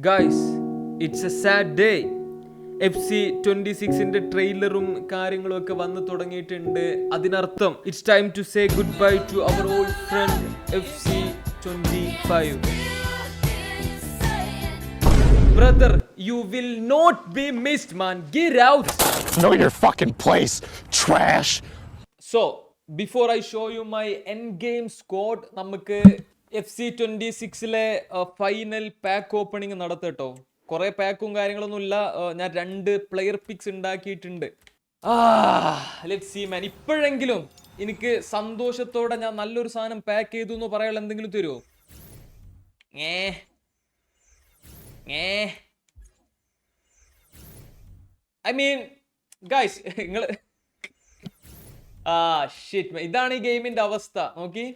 Guys it's a sad day F C twenty സിക്സിന്റെ ട്രെയിലറും കാര്യങ്ങളും ഒക്കെ വന്നു തുടങ്ങിയിട്ടുണ്ട്. അതിനർത്ഥം it's time to say goodbye to our old friend F C twenty five brother you will not be missed man get out Know your fucking place, trash. So before I show you my in game squad നമുക്ക് F C twenty സിക്സിലെ final pack opening നടത്തട്ടോ. കുറെ പാക്കും കാര്യങ്ങളൊന്നും ഇല്ല ഞാൻ രണ്ട് player pics ഉണ്ടാക്കിയിട്ടുണ്ട്. ലെറ്റ് ഇപ്പോഴെങ്കിലും എനിക്ക് സന്തോഷത്തോടെ ഞാൻ നല്ലൊരു സാധനം പാക്ക് ചെയ്തു എന്ന് പറയാനുള്ള എന്തെങ്കിലും തരുമോ ഏ ഏ. ഐ മീൻ ഗൈസ് നിങ്ങൾ ആ ഷിറ്റ് ഇതാണ് ഈ ഗെയിമിന്റെ അവസ്ഥ. നോക്കി.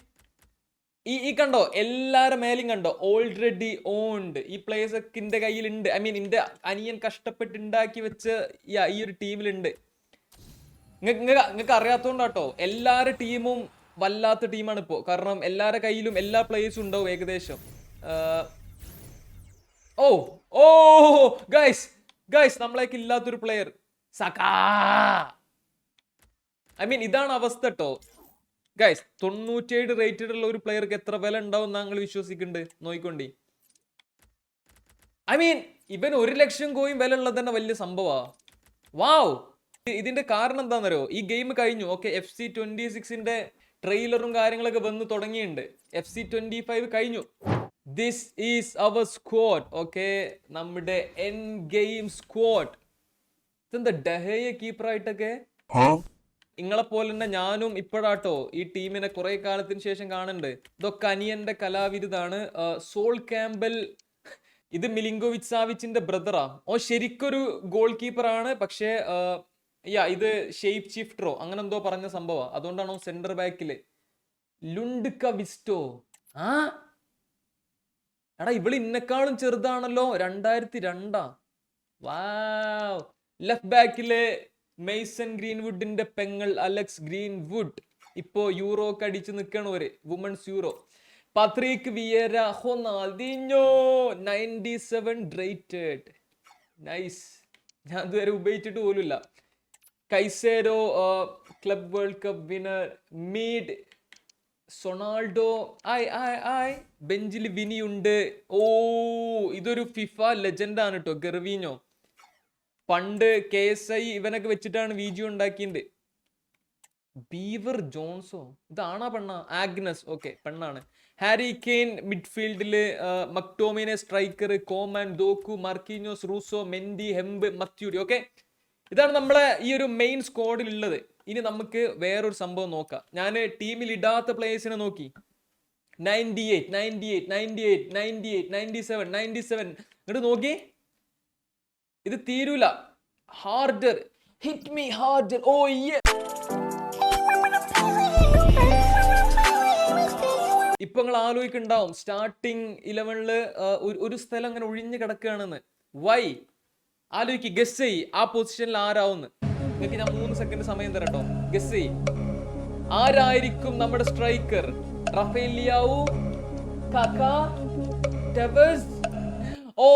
ഈ ഈ കണ്ടോ? എല്ലാവരുടെ മേലും കണ്ടോ? ഓൾറെഡി ഓൺഡ് ഈ പ്ലേയേഴ്സ് ഒക്കെ എന്റെ കയ്യിലുണ്ട്. ഐ മീൻ എന്റെ അനിയൻ കഷ്ടപ്പെട്ട് ഉണ്ടാക്കി വെച്ച ഈ- ഒരു ടീമിലുണ്ട്. നിങ്ങൾക്ക് അറിയാത്തോണ്ടാട്ടോ. എല്ലാവരുടെ ടീമും വല്ലാത്ത ടീമാണ് ഇപ്പോ. കാരണം എല്ലാവരുടെ കയ്യിലും എല്ലാ പ്ലേയേഴ്സും ഉണ്ടാവും ഏകദേശം. ഓ ഓ ഗൈസ് ഗൈസ് നമ്മളേക്ക് ഇല്ലാത്തൊരു പ്ലെയർ സകാ ഐ മീൻ ഇതാണ് അവസ്ഥ കേട്ടോ ഗൈസ് തൊണ്ണൂറ്റിയേഴ് റേറ്റഡ് ഉള്ള ഒരു പ്ലെയർക്ക് എത്ര വില ഉണ്ടാവും ഞങ്ങൾ വിശ്വസിക്കുന്നുണ്ട്? നോയിക്കൊണ്ടി ഐ മീൻ ഇവൻ ഒരു ലക്ഷം കോയും വില ഉള്ളത് തന്നെ വലിയ സംഭവാ. വാവ് ഇതിന്റെ കാരണം എന്താണെന്നറിയോ ഈ ഗെയിം കഴിഞ്ഞു. ഓക്കെ എഫ് സി ട്വന്റി സിക്സിന്റെ ട്രെയിലറും കാര്യങ്ങളൊക്കെ വന്ന് തുടങ്ങിയിട്ടുണ്ട്. എഫ് സി ട്വന്റി ഫൈവ് കഴിഞ്ഞു. This is our squad okay നമ്മുടെ എൻ ഗെയിം സ്ക്വാഡ് ഇതെന്താ ഡഹയ കീപ്പറായിട്ടൊക്കെ Huh? നിങ്ങളെ പോലെ തന്നെ ഞാനും ഇപ്പോഴാട്ടോ ഈ ടീമിനെ കുറെ കാലത്തിന് ശേഷം കാണുന്നുണ്ട് ഇതൊക്കെ അനിയന്റെ കലാവിരുതാണ്. സോൾ ക്യാമ്പൽ ഇത് മിലിങ്കോവിച്ച് സാവിച്ചിന്റെ ബ്രദറാ. ഓ ശരിക്കൊരു ഗോൾ ആണ്. പക്ഷേ യാ ഇത് ഷേപ്പ് ഷിഫ്റ്ററോ അങ്ങനെ എന്തോ പറഞ്ഞ സംഭവം. അതുകൊണ്ടാണോ സെന്റർ ബാക്കിൽ ലുണ്ടുക്ക വിസ്റ്റോ ആ? എടാ ഇവൾ ഇന്നെക്കാളും ചെറുതാണല്ലോ. രണ്ടായിരത്തി രണ്ടാ. വാ ലെഫ്റ്റ് ബാക്കിൽ മെയ്സൺ ഗ്രീൻവുഡിന്റെ പെങ്ങൾ അലക്സ് ഗ്രീൻവുഡ്. ഇപ്പോ യൂറോ കടിച്ചു നിൽക്കണവര് women's Euro Patrick Vieira Ronaldinho ninety seven rated nice ഞാൻ ഇതുവരെ ഉപയോഗിച്ചിട്ട് പോലുമില്ല. കൈസേരോ club world cup winner Mead സൊണാൾഡോ. ആയ് ആയ് ആയ് ബെഞ്ചിൽ വിനിയുണ്ട്. ഓ ഇതൊരു ഫിഫ ലെജൻഡാണ് കേട്ടോ ഗർവീഞ്ഞോ പണ്ട് കെ എസ് ഐ ഇവനൊക്കെ വെച്ചിട്ടാണ് വി ജി ഉണ്ടാക്കിയത് ബീവർ ജോൺസോ? ഇതാണാ പെണ്ണ? ആഗ്നസ്. ഓക്കെ പെണ്ണാണ്. Harry Kane മിഡ്ഫീൽഡിൽ McTominay striker Coman Doku Marquinhos Russo Mendy Hemp മത്യൂരി. Okay ഇതാണ് നമ്മളെ ഈ ഒരു മെയിൻ സ്ക്വാഡിൽ ഉള്ളത് ഇനി നമുക്ക് വേറൊരു സംഭവം നോക്കാം. ഞാൻ ടീമിൽ ഇടാത്ത പ്ലേയേഴ്സിനെ നോക്കി. Ninety eight ninety eight ninety eight ninety eight ninety seven ninety seven. എന്നിട്ട് നോക്കി ഇത് തീരൂല. ഹാർഡർ ഹിറ്റ് മീ ഹാർഡർ ഓ ഇപ്പൊ നിങ്ങൾ ആലോചിക്കുണ്ടാവും സ്റ്റാർട്ടിങ് ഇലവനിൽ ഒരു സ്ഥലം അങ്ങനെ ഒഴിഞ്ഞു കിടക്കുകയാണെന്ന്. വൈ ആലോചിക്ക്. ഗസ് ചെയ് ആ പൊസിഷനിൽ ആരാവുന്ന്? നിങ്ങൾക്ക് ഞാൻ മൂന്ന് സെക്കൻഡ് സമയം തരട്ടോ. ഗസ് ചെയ് ആരായിരിക്കും നമ്മുടെ സ്ട്രൈക്കർ റഫേലിയാവു? കാക്ക? ടെവസ് ഓ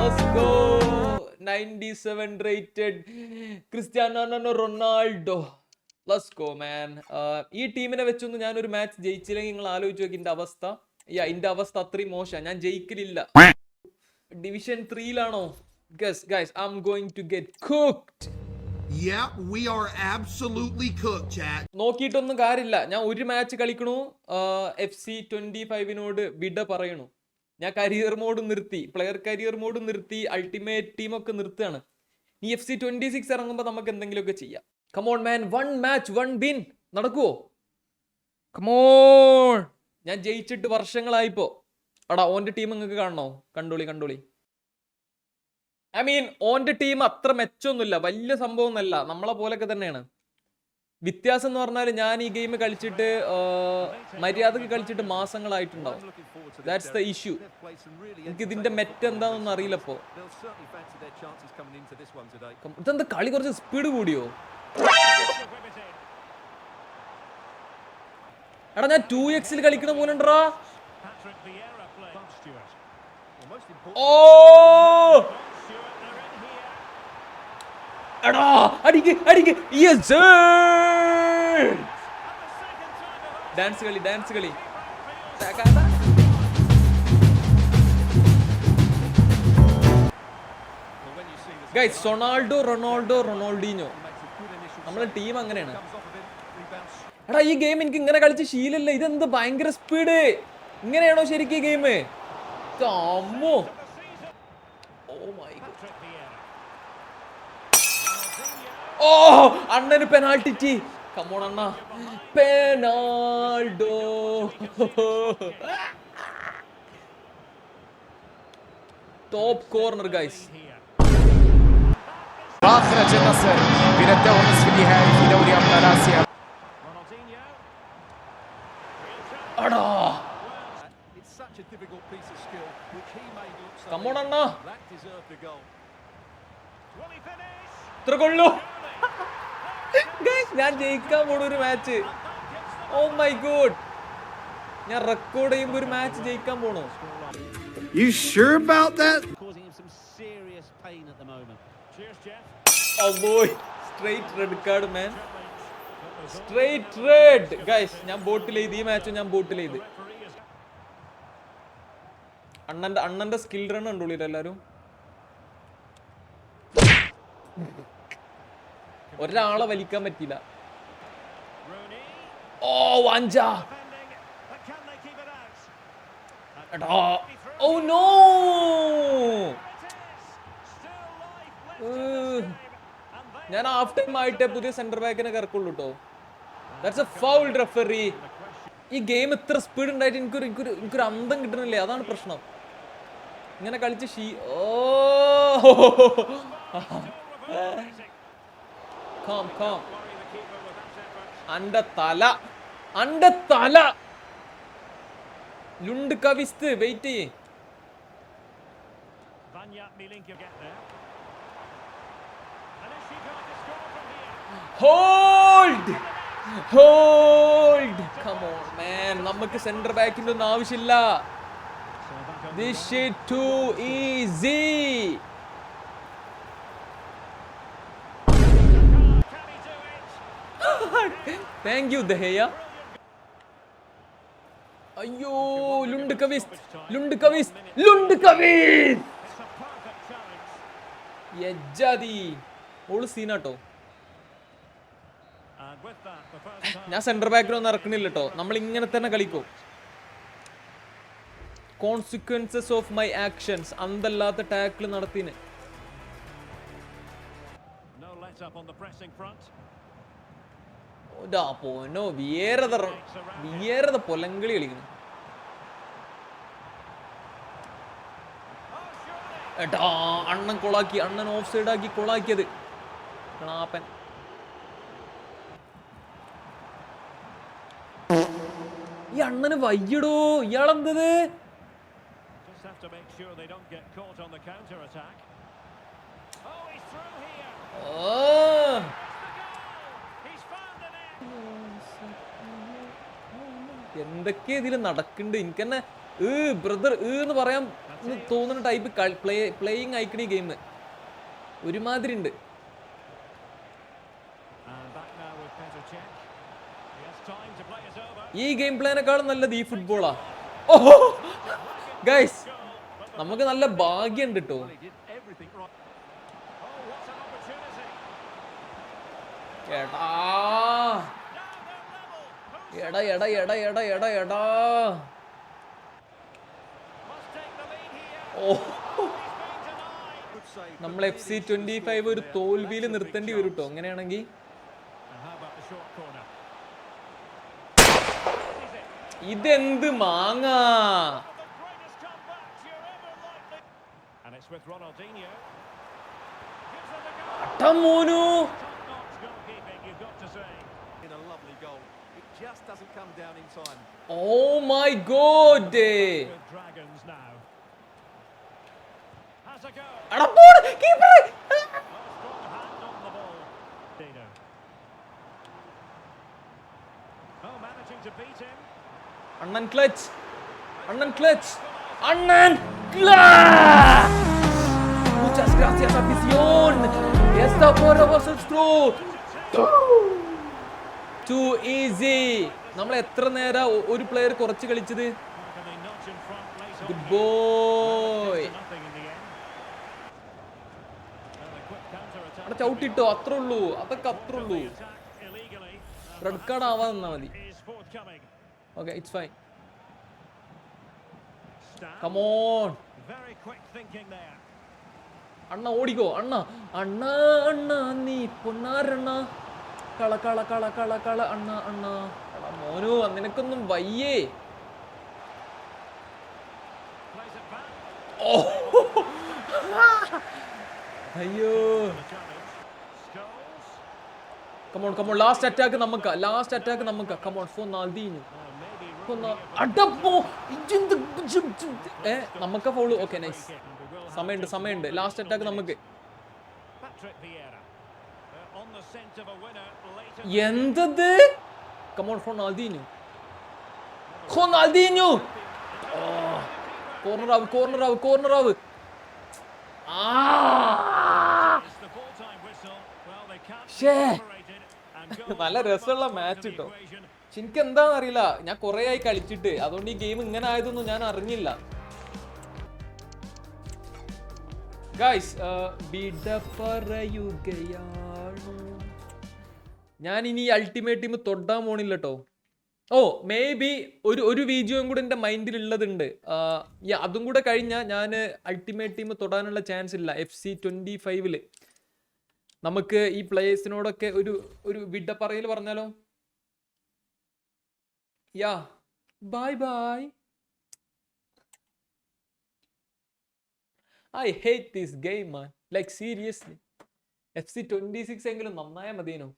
Let's go. 97 rated Cristiano Ronaldo plus go man ഈ ടീമിനെ വെച്ചൊന്നും ഞാൻ ഒരു മാച്ച് ജയിച്ചില്ലെങ്കിൽ നിങ്ങൾ ആലോചിച്ച് നോക്കി എന്റെ അവസ്ഥ. യാ എന്റെ അവസ്ഥ അത്രയും മോശം. ഞാൻ ജയിക്കലില്ല. Division ത്രീയിലാണോ guys guys I am going to get cooked നോക്കിയിട്ടൊന്നും കാര്യമില്ല. ഞാൻ ഒരു മാച്ച് കളിക്കണു. എഫ് സി ട്വന്റി ഫൈവിനോട് വിട പറയണു. ഞാൻ കരിയർ മോഡ് നിർത്തി. പ്ലെയർ കരിയർ മോഡ് നിർത്തി. അൾട്ടിമേറ്റ് ടീം ഒക്കെ നിർത്തുകയാണ്. ഈ എഫ് സി ട്വന്റി സിക്സ് ഇറങ്ങുമ്പോൾ നമുക്ക് എന്തെങ്കിലുമൊക്കെ ചെയ്യാം. Come on man one match one win നടക്കുവോ? കമോൺ ഞാൻ ജയിച്ചിട്ട് വർഷങ്ങളായിപ്പോ. അടാ ഓന്റെ ടീം നിങ്ങൾക്ക് കാണണോ? കണ്ടോളി കണ്ടോളി. ഐ മീൻ ഓന്റെ ടീം അത്ര മെച്ചൊന്നുമില്ല വലിയ സംഭവം ഒന്നല്ല. നമ്മളെ പോലൊക്കെ തന്നെയാണ്. വ്യത്യാസം എന്ന് പറഞ്ഞാൽ ഞാൻ ഈ ഗെയിം കളിച്ചിട്ട് മര്യാദയ്ക്ക് കളിച്ചിട്ട് മാസങ്ങളായിട്ടുണ്ടാവും. ദാറ്റ്സ് ദ ഇഷ്യൂ എനിക്ക് ഇതിന്റെ മെറ്റ് എന്താണെന്നൊന്നും അറിയില്ലപ്പോ ഇപ്പോ. ഇതെന്താ കളി കുറച്ച് സ്പീഡ് കൂടിയോ? എടാ ഞാൻ ടു എക്സിൽ കളിക്കണ പോലെ ഉണ്ടോ ഓ എടാ അടിക്ക് അടിക്ക്. ഡാൻസ് കളി ഡാൻസ് കളി. ഗൈസ് സൊണാൾഡോ റൊണാൾഡോ റൊണാൾഡീനോ നമ്മളെ ടീം അങ്ങനെയാണ്. എടാ ഈ ഗെയിം എനിക്ക് ഇങ്ങനെ കളിച്ച് ശീലല്ല ഇതെന്ത് ഭയങ്കര സ്പീഡ് ഇങ്ങനെയാണോ ശരിക്കും ഗെയിം അമ്മോ ഓ മൈ Patrick Vieira. ഓ അണ്ണന് പെനാൾട്ടി കമോൺ അണ്ണ Penaldo top corner guys أخرج النصر من الدور نصف النهائي في دوري أبطال آسيا Ronaldinho. അടാ ഞാൻ ജയിക്കാൻ പോണ ഒരു മാച്ച് ഓ മൈ ഗോഡ് ഞാൻ റെക്കോർഡ് ചെയ്യുമ്പോ ഒരു മാച്ച് ജയിക്കാൻ പോണോ You sure about that? Causing some serious pain at the moment. Cheers, Jeff. Oh straight red card, man. Straight red guys ഞാൻ ബോട്ടിൽ എഴുതി ഈ മാച്ച് ഞാൻ ബോട്ടിൽ എഴുതി അണ്ണന്റെ അണ്ണന്റെ സ്കിൽ റൺ ഉണ്ടോ എല്ലാരും ഒരാളെ വലിക്കാൻ പറ്റില്ല ഓ വാഞ്ച. Oh no. ഞാൻ ഹാഫ് ടൈം ആയിട്ട് പുതിയ സെന്റർ ബാക്കിനെ കറക്കുള്ളൂ കേട്ടോ ദാറ്റ്സ് എ ഫൗൾ റെഫറി ഈ ഗെയിം ഇത്ര സ്പീഡ് ഉണ്ടായിട്ട് എനിക്കൊരു എനിക്കൊരു എനിക്കൊരു അന്തം കിട്ടണില്ലേ? അതാണ് പ്രശ്നം. ഇങ്ങനെ കളിച്ച് ഷീ ഓ. കാം കോം അന്റെ തല അന്റെ തല. ലുണ്ട് കവിസ്ത് വെയിറ്റ് ചെയ്യേ? Hold hold come on man നമുക്ക് സെന്റർ ബാക്കിന്റെ ഒന്നും ആവശ്യമില്ല. This shit too easy it? Thank you ദഹേയ. അയ്യോ ലുണ്ട് കവിസ് ലുണ്ട് കവിസ് ലുണ്ട് കവിസ്. യജ്ജാതി. ഓൾ സീനാട്ടോ. ഞാൻ സെന്റർ ബാക്കിലൊന്നും ഇറക്കണില്ല കേട്ടോ നമ്മൾ ഇങ്ങനെ തന്നെ കളിക്കും. കോൺസിക്വൻസസ് ഓഫ് മൈ ആക്ഷൻസ് അന്തല്ലാത്ത ടാക്കിൾ നടത്തിന്. No let up on the pressing front. ഓടാ പോനോ വിയേരത വിയേരത പൊലങ്കളി കളിക്കുന്നു. ഏട്ടാ അണ്ണൻ കൊളാക്കി അണ്ണൻ ഓഫ് സൈഡ് ആക്കി കൊളാക്കിയത്. കണാപ്പൻ. ഈ അണ്ണന് വയ്യടോ ഇയാളെന്തത്? Just എന്തൊക്കെ ഇതിൽ നടക്കുന്നുണ്ട് എനിക്ക് തന്നെ ഏ ബ്രദർ ഏ എന്ന് പറയാൻ തോന്നുന്ന ടൈപ്പ് പ്ലേ പ്ലേയിങ് ആയിക്കണ ഈ ഗെയിം ഒരുമാതിരി ഉണ്ട്. ഈ ഗെയിം പ്ലേനേക്കാളും നല്ലത് ഈ ഫുട്ബോളാ ഓഹോ! ഗൈസ് നമുക്ക് നല്ല ഭാഗ്യമുണ്ട് കേട്ടോ He എട എട എട എട എട എട. നമ്മൾ എഫ് സി ട്വന്റി ഫൈവ് ഒരു തോൽവിയിൽ നിർത്തേണ്ടി വരും കേട്ടോ അങ്ങനെയാണെങ്കിൽ ഇതെന്ത് മാങ്ങ? മോനു. It just doesn't come down in time. Oh my god! Dragons now. Has a go. Keeper! அண்ணன் clutch! அண்ணன் clutch! அண்ணன் Muchas gracias afición. Esta fue Robosons True. Too easy നമ്മൾ എത്ര നേരം ഒരു പ്ലെയർ കുറച്ച് കളിച്ചത്? ഗുഡ് ബോയ് അവിടെ ചവിട്ടി ഇട്ടോ അത്ര ഉള്ളൂ. അതൊക്കെ അത്ര ഉള്ളൂ. റെഡ് കാർഡ് ആവാൻ മതി. ഓക്കെ ഇറ്റ്സ് ഫൈൻ കമോൺ അണ്ണ ഓടിക്കോ. അണ്ണ. അണ്ണ അണ്ണ നീ പൊന്നാരണ്ണ. കള കള കള കള കള അണ്ണ അണ്ണ. മോനു നിനക്കൊന്നും വയ്യേ. അയ്യോ. Come on come on last attack നമുക്ക് ലാസ്റ്റ് അറ്റാക്ക് നമുക്ക്. കമോൺ ഫോൺ നാൽതീഞ്ഞു ഏ നമുക്ക് ഫൗൾ ഓക്കെ നൈസ് സമയമുണ്ട് സമയമുണ്ട്. ലാസ്റ്റ് അറ്റാക്ക് നമുക്ക്. എന്തത്? Come on Ronaldinho Ronaldinho corner ആവ് കോർണർ ആവ് കോർണർ ആവ് നല്ല രസമുള്ള മാച്ച് to match the ട്ടോ. equation. പക്ഷെ എനിക്ക് എന്താണെന്ന് അറിയില്ല. ഞാൻ കുറെ ആയി കളിച്ചിട്ട്. അതുകൊണ്ട് ഈ ഗെയിം ഇങ്ങനെ ആയതൊന്നും ഞാൻ അറിഞ്ഞില്ല. ഗായ്സ് വിട പറയുകയാണോ ഞാൻ ഇനി അൾട്ടിമേറ്റ് ടീം തൊട്ടാൻ പോണില്ല കേട്ടോ ഓ മേ ബി ഒരു ഒരു വീഡിയോയും കൂടെ എന്റെ മൈൻഡിൽ ഉള്ളതുണ്ട് അതും കൂടെ കഴിഞ്ഞാൽ ഞാൻ അൾട്ടിമേറ്റ് ടീം തൊടാനുള്ള ചാൻസ് ഇല്ല. എഫ് സി ട്വന്റി ഫൈവിൽ നമുക്ക് ഈ പ്ലേയേഴ്സിനോടൊക്കെ ഒരു ഒരു വിട പറയൽ പറഞ്ഞാലോ? Yeah bye bye I hate this game man like seriously F C twenty six എങ്കിലും നന്നായാൽ മതിയേനോ.